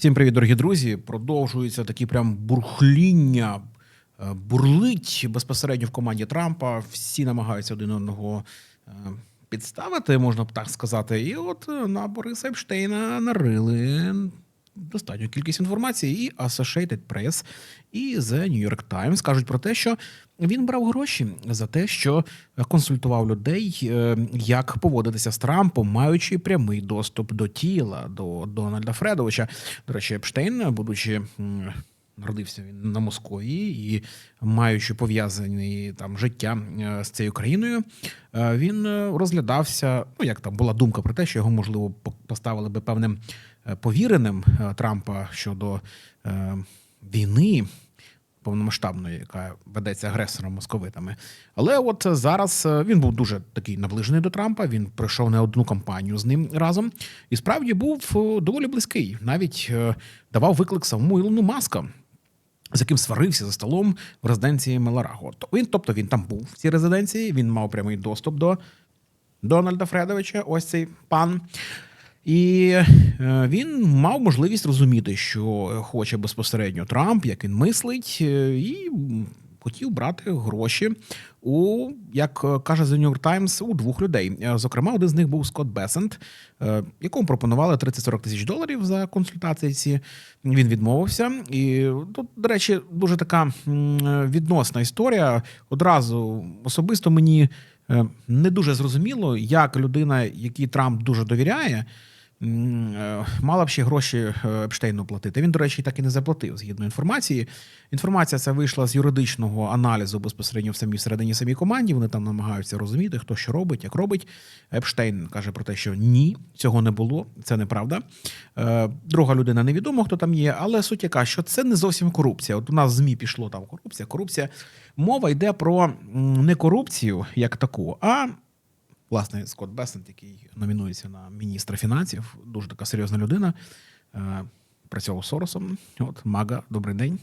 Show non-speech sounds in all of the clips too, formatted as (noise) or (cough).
Всім привіт, дорогі друзі. Продовжується такі прям бурхління, е, бурлить безпосередньо в команді Трампа. Всі намагаються один одного е, підставити, можна б так сказати. І от е, на Бориса Епштейна нарили достатню кількість інформації. І Associated Press, і The New York Times кажуть про те, що він брав гроші за те, що консультував людей, е, як поводитися з Трампом, маючи прямий доступ до тіла до Дональда Фредовича. До речі, Епштейн, будучи. Народився він на Московії і маючи пов'язані там життя е, з цією країною, е, він розглядався. Ну як там була думка про те, що його можливо по- поставили би певним повіреним е, Трампа щодо е, війни повномасштабної, яка ведеться агресором московитами. Але от зараз е, він був дуже такий наближений до Трампа. Він пройшов не одну кампанію з ним разом, і справді був е, доволі близький. Навіть е, давав виклик самому Ілону Маска. З яким сварився за столом в резиденції Мелараго. Він, тобто він там був в цій резиденції, він мав прямий доступ до Дональда Фредовича, ось цей пан. І е, він мав можливість розуміти, що хоче безпосередньо Трамп, як він мислить, е, і хотів брати гроші у, як е, каже The New York Times, у двох людей. Зокрема, один з них був Скотт Бесент, якому пропонували 30-40 тисяч доларів за консультації. Ці він відмовився. І тут, до речі, дуже така відносна історія. Одразу особисто мені не дуже зрозуміло, як людина, якій Трамп дуже довіряє. Е, Мала б ще гроші е, Епштейну платити. Він, до речі, так і не заплатив згідно інформації. Інформація ця вийшла з юридичного аналізу безпосередньо в самій всередині самій команді. Вони там намагаються розуміти, хто що робить, як робить. Епштейн каже про те, що ні, цього не було, це неправда. Е, Друга людина невідомо, хто там є, але суть яка, що це не зовсім корупція. От у нас в ЗМІ пішло там корупція. Корупція. Мова йде про не корупцію як таку, а власне Скотт Бесент, який номінується на міністра фінансів, дуже така серйозна людина. Е, Працював з Соросом. От Мага, добрий день.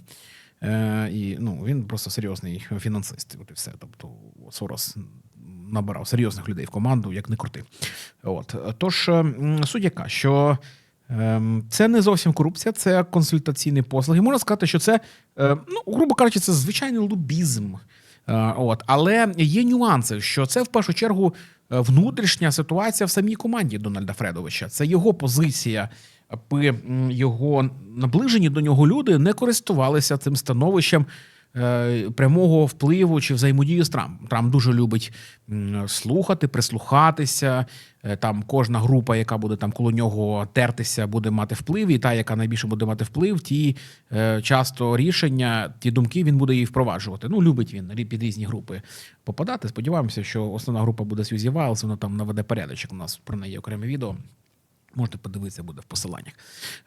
Е, і ну, він просто серйозний фінансист. От і все. Тобто Сорос набирав серйозних людей в команду, як не крути. От тож суть яка, що ем, це не зовсім корупція, це консультаційні послуги. Можна сказати, що це, е, ну грубо кажучи, це звичайний лобізм. Е, От, але є нюанси, що це в першу чергу внутрішня ситуація в самій команді Дональда Фредовича. Це його позиція, аби його наближені до нього люди не користувалися цим становищем е, прямого впливу чи взаємодії з Трампом. Трамп дуже любить слухати, прислухатися. Е, Там кожна група, яка буде там коло нього тертися, буде мати вплив, і та, яка найбільше буде мати вплив, ті е, часто рішення, ті думки він буде її впроваджувати. Ну, любить він під різні групи попадати. Сподіваємося, що основна група буде Сьюзі Вайлз, вона там наведе порядочок. У нас про неї окреме відео. Можете подивитися, буде в посиланнях.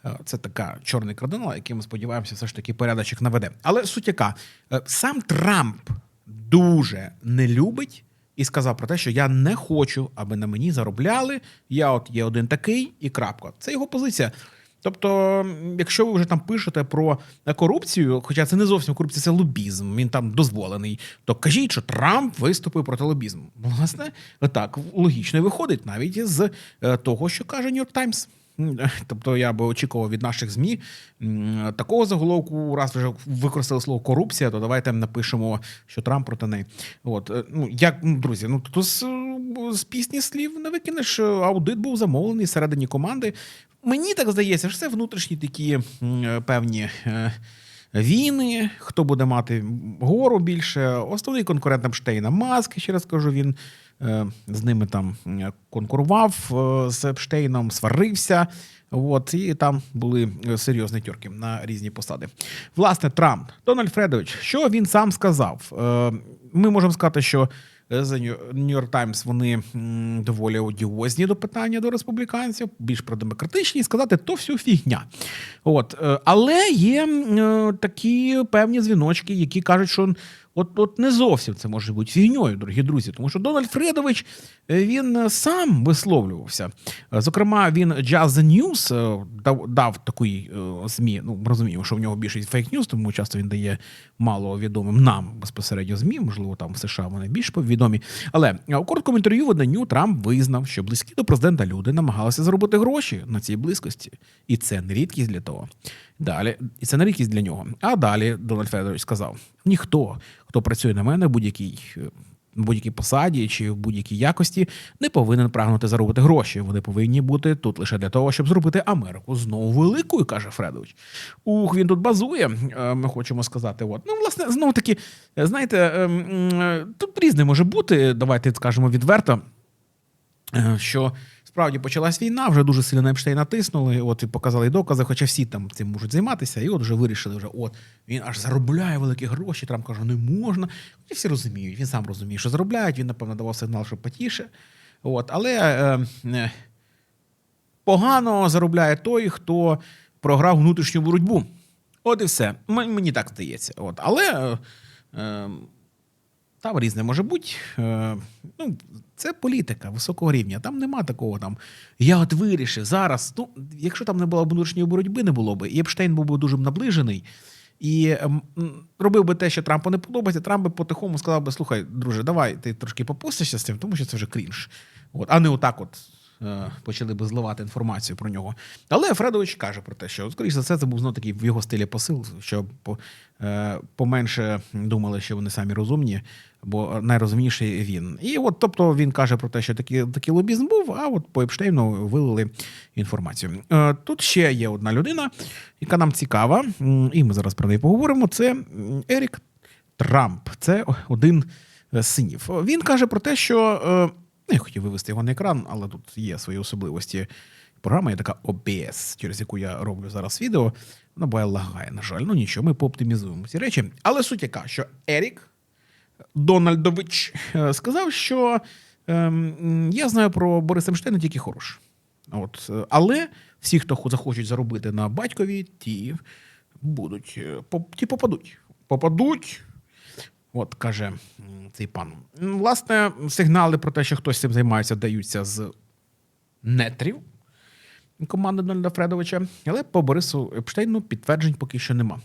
Е, Це така чорний кардинал, який ми сподіваємося, все ж таки порядочок наведе. Але суть яка, Е, сам Трамп дуже не любить і сказав про те, що я не хочу, аби на мені заробляли. Я от є один такий і крапка. Це його позиція. Тобто, якщо ви вже там пишете про корупцію, хоча це не зовсім корупція, це лобізм, він там дозволений, то кажіть, що Трамп виступив проти лобізму. Власне, так логічно виходить навіть з е, того, що каже Нью-Йорк Таймс. (laughs) Тобто я би очікував від наших ЗМІ такого заголовку, раз вже використали слово корупція, то давайте напишемо, що Трамп проти неї. От е, ну як друзі, ну то з, з пісні слів не викинеш. Аудит був замовлений всередині команди. Мені так здається, що це внутрішні такі е, певні. Війни, хто буде мати гору більше, основний конкурент Епштейна Маск, ще раз кажу, він е, з ними там конкурував е, з Епштейном, сварився. От, і там були е, серйозні тюрки на різні посади. Власне, Трамп, Дональд Фредович, що він сам сказав? Ми можемо сказати, що The New- New York Times вони доволі одіозні до питання до республіканців, більш продемократичні, і сказати, то всю фігня. От, е, але є е, такі певні дзвіночки, які кажуть, що От, от не зовсім це може бути фігньою, дорогі друзі, тому що Дональд Фредович е, він е, сам висловлювався. Е, Зокрема, він the News дав, дав такий ЗМІ. Ну, ми розуміємо, що в нього більшість фейк-ньюс, тому часто він дає мало відомим нам безпосередньо ЗМІ, можливо, там в США вони більш відомі. Але у короткому інтерв'ю виданню Трамп визнав, що близькі до президента люди намагалися заробити гроші на цій близькості, і це не рідкість для того. Далі, і це не рідкість для нього. А далі Дональд Федорович сказав: ніхто, хто працює на мене в будь-якій. е, будь-якій посаді чи в будь-якій якості не повинен прагнути заробити гроші. Вони повинні бути тут лише для того, щоб зробити Америку знову великою, каже Фредович. Ух, він тут базує. е, Ми хочемо сказати. От ну, власне, знову таки, е, знаєте, тут різне може бути. Давайте скажемо відверто що справді почалась війна, вже дуже сильно на Епштейна тиснули, от і показали докази, хоча всі там цим можуть займатися, і от вже вирішили, вже от він аж заробляє великі гроші. Трамп каже, не можна. І всі розуміють, він сам розуміє, що заробляють. Він, напевно, давав сигнал, що потіше. От, але е, е, погано заробляє той, хто програв внутрішню боротьбу. От і все. Мені так здається. От. Але е, е, там різне може бути. Е, ну, це політика високого рівня. Там нема такого там. Я от вирішив зараз. Ну, якщо там не було б внутрішньої боротьби, не було б. І Епштейн був би дуже наближений. І ем, робив би те, що Трампу не подобається, Трамп би по-тихому сказав би: слухай, друже, давай ти трошки попустишся з цим, тому що це вже крінж. От, а не отак, от почали би зливати інформацію про нього. Але Фредович каже про те, що, скоріш за все, це був знов такий в його стилі посил, щоб е, поменше думали, що вони самі розумні, бо найрозумніший він. І от, тобто, він каже про те, що такий, такий лобізм був, а от по Епштейну вилили інформацію. Е, тут ще є одна людина, яка нам цікава, і ми зараз про неї поговоримо. Це Ерік Трамп. Це один з синів. Він каже про те, що. Ну, я хотів вивести його на екран, але тут є свої особливості. Програма є така OBS, через яку я роблю зараз відео. Вона буває лагає, на жаль. Ну нічого, ми пооптимізуємо ці речі. Але суть яка, що Ерік Дональдович е, сказав, що ем, я знаю про Бориса Емштейна тільки хороше. От, е, але всі, хто захочуть заробити на батькові, ті будуть, е, ті попадуть. Попадуть. От каже цей пан. Власне, сигнали про те, що хтось цим займається, даються з нетрів команди Дональда Фредовича, але по Борису Епштейну підтверджень поки що нема.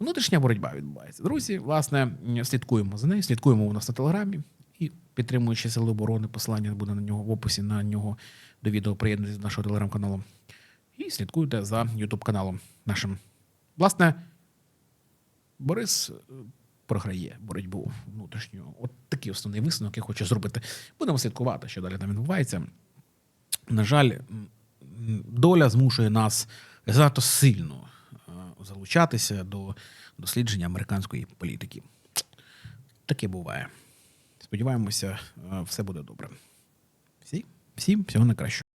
Внутрішня боротьба відбувається. Друзі, власне, слідкуємо за нею, слідкуємо у нас на телеграмі і підтримуючи сили оборони, посилання буде на нього в описі на нього до відео приєднуйтесь до нашого телеграм-каналу. І слідкуйте за Ютуб каналом нашим. Власне, Борис е, програє боротьбу внутрішню. От такий основний висновок я хочу зробити. Будемо слідкувати, що далі там відбувається. На жаль, доля змушує нас занадто сильно е, залучатися до дослідження американської політики. Таке буває. Сподіваємося, е, все буде добре. Всі, всім всього найкращого.